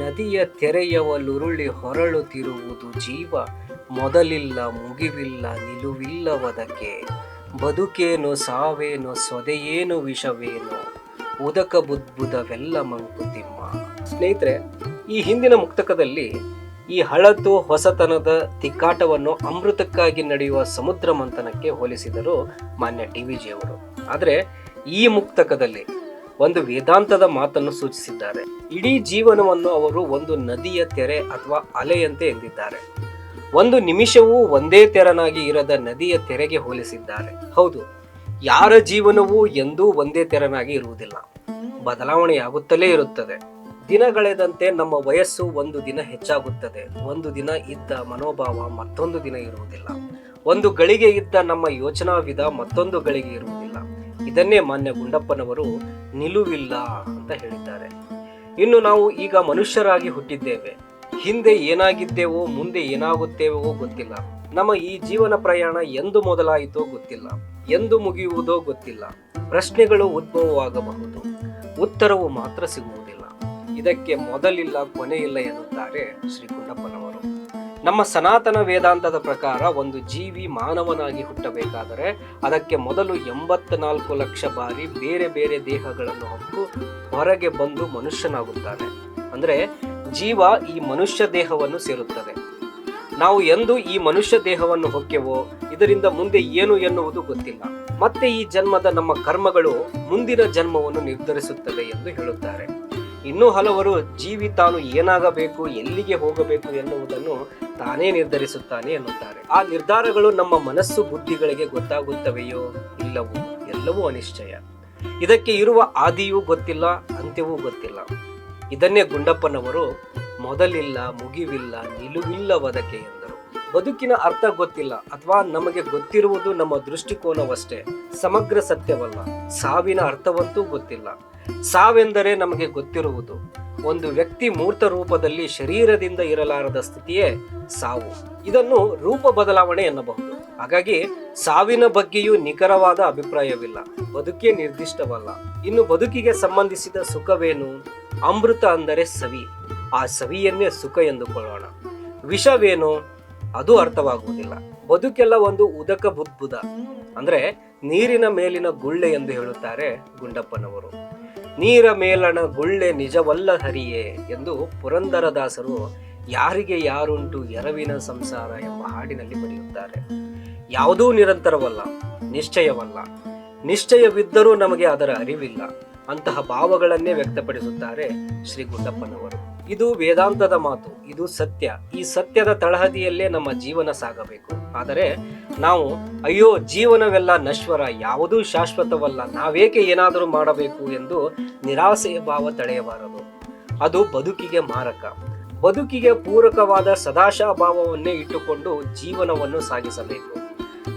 ನದಿಯ ತೆರೆಯವಲುರುಳಿ ಹೊರಳುತ್ತಿರುವುದು ಜೀವ. ಮೊದಲಿಲ್ಲ, ಮುಗಿವಿಲ್ಲ, ನಿಲುವಿಲ್ಲವದಕ್ಕೆ. ಬದುಕೇನು, ಸಾವೇನು, ಸೊದೆಯೇನು, ವಿಷವೇನು. ಉದಕ ಬುದ್ಬುದವೆಲ್ಲ ಮಂಕುತಿಮ್ಮ ಸ್ನೇಹಿತರೆ, ಈ ಹಿಂದಿನ ಮುಕ್ತಕದಲ್ಲಿ ಈ ಹಳತು, ಹೊಸತನದ ತಿಕ್ಕಾಟವನ್ನು ಅಮೃತಕ್ಕಾಗಿ ನಡೆಯುವ ಸಮುದ್ರ ಮಂಥನಕ್ಕೆ ಹೋಲಿಸಿದರು ಮಾನ್ಯ ಟಿ ವಿ ಜಿಯವರು ಆದರೆ ಈ ಮುಕ್ತಕದಲ್ಲಿ ಒಂದು ವೇದಾಂತದ ಮಾತನ್ನು ಸೂಚಿಸಿದ್ದಾರೆ. ಇಡೀ ಜೀವನವನ್ನು ಅವರು ಒಂದು ನದಿಯ ತೆರೆ ಅಥವಾ ಅಲೆಯಂತೆ ಎಂದಿದ್ದಾರೆ. ಒಂದು ನಿಮಿಷವೂ ಒಂದೇ ತೆರನಾಗಿ ಇರದ ನದಿಯ ತೆರೆಗೆ ಹೋಲಿಸಿದ್ದಾರೆ. ಹೌದು, ಯಾರ ಜೀವನವೂ ಎಂದೂ ಒಂದೇ ತೆರನಾಗಿ ಇರುವುದಿಲ್ಲ. ಬದಲಾವಣೆಯಾಗುತ್ತಲೇ ಇರುತ್ತದೆ. ದಿನಗಳೆದಂತೆ ನಮ್ಮ ವಯಸ್ಸು ಒಂದು ದಿನ ಹೆಚ್ಚಾಗುತ್ತದೆ. ಒಂದು ದಿನ ಇದ್ದ ಮನೋಭಾವ ಮತ್ತೊಂದು ದಿನ ಇರುವುದಿಲ್ಲ. ಒಂದು ಗಳಿಗೆ ಇದ್ದ ನಮ್ಮ ಯೋಚನಾ ವಿಧ ಮತ್ತೊಂದು ಗಳಿಗೆ ಇರುವುದಿಲ್ಲ ಇದನ್ನೇ ಮಾನ್ಯ ಗುಂಡಪ್ಪನವರು ನಿಲುವಿಲ್ಲ ಅಂತ ಹೇಳಿದ್ದಾರೆ. ಇನ್ನು ನಾವು ಈಗ ಮನುಷ್ಯರಾಗಿ ಹುಟ್ಟಿದ್ದೇವೆ. ಹಿಂದೆ ಏನಾಗಿದ್ದೇವೋ, ಮುಂದೆ ಏನಾಗುತ್ತೇವೋ ಗೊತ್ತಿಲ್ಲ. ನಮ್ಮ ಈ ಜೀವನ ಪ್ರಯಾಣ ಎಂದು ಮೊದಲಾಯಿತೋ ಗೊತ್ತಿಲ್ಲ. ಎಂದು ಮುಗಿಯುವುದೋ ಗೊತ್ತಿಲ್ಲ. ಪ್ರಶ್ನೆಗಳು ಉದ್ಭವವಾಗಬಹುದು. ಉತ್ತರವು ಮಾತ್ರ ಸಿಗುವುದಿಲ್ಲ. ಇದಕ್ಕೆ ಮೊದಲಿಲ್ಲ, ಕೊನೆಯಿಲ್ಲ ಎನ್ನುತ್ತಾರೆ ಶ್ರೀ ಗುಂಡಪ್ಪನವರು. ನಮ್ಮ ಸನಾತನ ವೇದಾಂತದ ಪ್ರಕಾರ ಒಂದು ಜೀವಿ ಮಾನವನಾಗಿ ಹುಟ್ಟಬೇಕಾದರೆ ಅದಕ್ಕೆ ಮೊದಲು ಎಂಬತ್ನಾಲ್ಕು ಲಕ್ಷ ಬಾರಿ ಬೇರೆ ಬೇರೆ ದೇಹಗಳನ್ನು ಹೊತ್ತು ಹೊರಗೆ ಬಂದು ಮನುಷ್ಯನಾಗುತ್ತಾನೆ. ಅಂದರೆ ಜೀವ ಈ ಮನುಷ್ಯ ದೇಹವನ್ನು ಸೇರುತ್ತದೆ. ನಾವು ಎಂದು ಈ ಮನುಷ್ಯ ದೇಹವನ್ನು ಹೊಕ್ಕೆವೋ, ಇದರಿಂದ ಮುಂದೆ ಏನು ಎನ್ನುವುದು ಗೊತ್ತಿಲ್ಲ. ಮತ್ತೆ ಈ ಜನ್ಮದ ನಮ್ಮ ಕರ್ಮಗಳು ಮುಂದಿನ ಜನ್ಮವನ್ನು ನಿರ್ಧರಿಸುತ್ತವೆ ಎಂದು ಹೇಳುತ್ತಾರೆ. ಇನ್ನೂ ಹಲವರು ಜೀವಿ ತಾನು ಏನಾಗಬೇಕು, ಎಲ್ಲಿಗೆ ಹೋಗಬೇಕು ಎನ್ನುವುದನ್ನು ತಾನೇ ನಿರ್ಧರಿಸುತ್ತಾನೆ ಎನ್ನುತ್ತಾರೆ. ಆ ನಿರ್ಧಾರಗಳು ನಮ್ಮ ಮನಸ್ಸು ಬುದ್ಧಿಗಳಿಗೆ ಗೊತ್ತಾಗುತ್ತವೆಯೋ ಇಲ್ಲವೋ ಎಲ್ಲವೂ ಅನಿಶ್ಚಯ. ಇದಕ್ಕೆ ಇರುವ ಆದಿಯೂ ಗೊತ್ತಿಲ್ಲ, ಅಂತ್ಯವೂ ಗೊತ್ತಿಲ್ಲ. ಇದನ್ನೇ ಗುಂಡಪ್ಪನವರು, ಮೊದಲಿಲ್ಲ, ಮುಗಿವಿಲ್ಲ ನಿಲುವಿಲ್ಲವದಕ್ಕೆ ಎಂದರು ಬದುಕಿನ ಅರ್ಥ ಗೊತ್ತಿಲ್ಲ ಅಥವಾ ನಮಗೆ ಗೊತ್ತಿರುವುದು ನಮ್ಮ ದೃಷ್ಟಿಕೋನವಷ್ಟೇ, ಸಮಗ್ರ ಸತ್ಯವಲ್ಲ. ಸಾವಿನ ಅರ್ಥವಂತೂ ಗೊತ್ತಿಲ್ಲ. ಸಾವೆಂದರೆ ನಮಗೆ ಗೊತ್ತಿರುವುದು, ಒಂದು ವ್ಯಕ್ತಿ ಮೂರ್ತ ರೂಪದಲ್ಲಿ ಶರೀರದಿಂದ ಇರಲಾರದ ಸ್ಥಿತಿಯೇ ಸಾವು. ಇದನ್ನು ರೂಪ ಬದಲಾವಣೆ ಎನ್ನಬಹುದು. ಹಾಗಾಗಿ ಸಾವಿನ ಬಗ್ಗೆಯೂ ನಿಖರವಾದ ಅಭಿಪ್ರಾಯವಿಲ್ಲ. ಬದುಕೇ ನಿರ್ದಿಷ್ಟವಲ್ಲ. ಇನ್ನು ಬದುಕಿಗೆ ಸಂಬಂಧಿಸಿದ ಸುಖವೇನು? ಅಮೃತ ಅಂದರೆ ಸವಿ. ಆ ಸವಿಯನ್ನೇ ಸುಖ ಎಂದುಕೊಳ್ಳೋಣ. ವಿಷವೇನು? ಅದು ಅರ್ಥವಾಗುವುದಿಲ್ಲ. ಬದುಕೆಲ್ಲ ಒಂದು ಉದಕ ಬುದ್ಬುದ. ಅಂದ್ರೆ ನೀರಿನ ಮೇಲಿನ ಗುಳ್ಳೆ ಎಂದು ಹೇಳುತ್ತಾರೆ ಗುಂಡಪ್ಪನವರು. ನೀರ ಮೇಲಣ ಗುಳ್ಳೆ ನಿಜವಲ್ಲ ಹರಿಯೇ ಎಂದು ಪುರಂದರದಾಸರು ಯಾರಿಗೆ ಯಾರುಂಟು ಎರವಿನ ಸಂಸಾರ ಎಂಬ ಹಾಡಿನಲ್ಲಿ ಬರೆಯುತ್ತಾರೆ. ಯಾವುದೂ ನಿರಂತರವಲ್ಲ, ನಿಶ್ಚಯವಲ್ಲ. ನಿಶ್ಚಯವಿದ್ದರೂ ನಮಗೆ ಅದರ ಅರಿವಿಲ್ಲ. ಅಂತಹ ಭಾವಗಳನ್ನೇ ವ್ಯಕ್ತಪಡಿಸುತ್ತಾರೆ ಶ್ರೀ ಗುಂಡಪ್ಪನವರು. ಇದು ವೇದಾಂತದ ಮಾತು, ಇದು ಸತ್ಯ. ಈ ಸತ್ಯದ ತಳಹದಿಯಲ್ಲೇ ನಮ್ಮ ಜೀವನ ಸಾಗಬೇಕು. ಆದರೆ ನಾವು, ಅಯ್ಯೋ, ಜೀವನವೆಲ್ಲ ನಶ್ವರ, ಯಾವುದೂ ಶಾಶ್ವತವಲ್ಲ, ನಾವೇಕೆ ಏನಾದರೂ ಮಾಡಬೇಕು ಎಂದು ನಿರಾಸೆಯ ಭಾವ ತಳೆಯಬಾರದು. ಅದು ಬದುಕಿಗೆ ಮಾರಕ. ಬದುಕಿಗೆ ಪೂರಕವಾದ ಸದಾಶಾಭಾವವನ್ನೇ ಇಟ್ಟುಕೊಂಡು ಜೀವನವನ್ನು ಸಾಗಿಸಬೇಕು.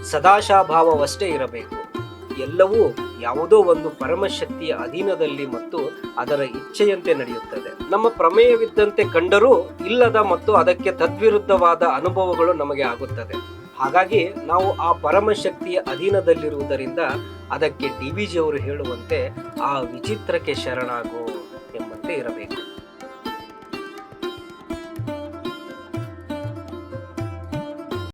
ಸದಾಶಾಭಾವವಷ್ಟೇ ಇರಬೇಕು. ಎಲ್ಲವೂ ಯಾವುದೋ ಒಂದು ಪರಮಶಕ್ತಿಯ ಅಧೀನದಲ್ಲಿ ಮತ್ತು ಅದರ ಇಚ್ಛೆಯಂತೆ ನಡೆಯುತ್ತದೆ. ನಮ್ಮ ಪ್ರಮೇಯವಿದ್ದಂತೆ ಕಂಡರೂ ಇಲ್ಲದ ಮತ್ತು ಅದಕ್ಕೆ ತದ್ವಿರುದ್ಧವಾದ ಅನುಭವಗಳು ನಮಗೆ ಆಗುತ್ತದೆ. ಹಾಗಾಗಿ ನಾವು ಆ ಪರಮಶಕ್ತಿಯ ಅಧೀನದಲ್ಲಿರುವುದರಿಂದ ಅದಕ್ಕೆ ಡಿ ವಿ ಜಿಯವರು ಹೇಳುವಂತೆ ಆ ವಿಚಿತ್ರಕ್ಕೆ ಶರಣಾಗು ಎಂಬಂತೆ ಇರಬೇಕು.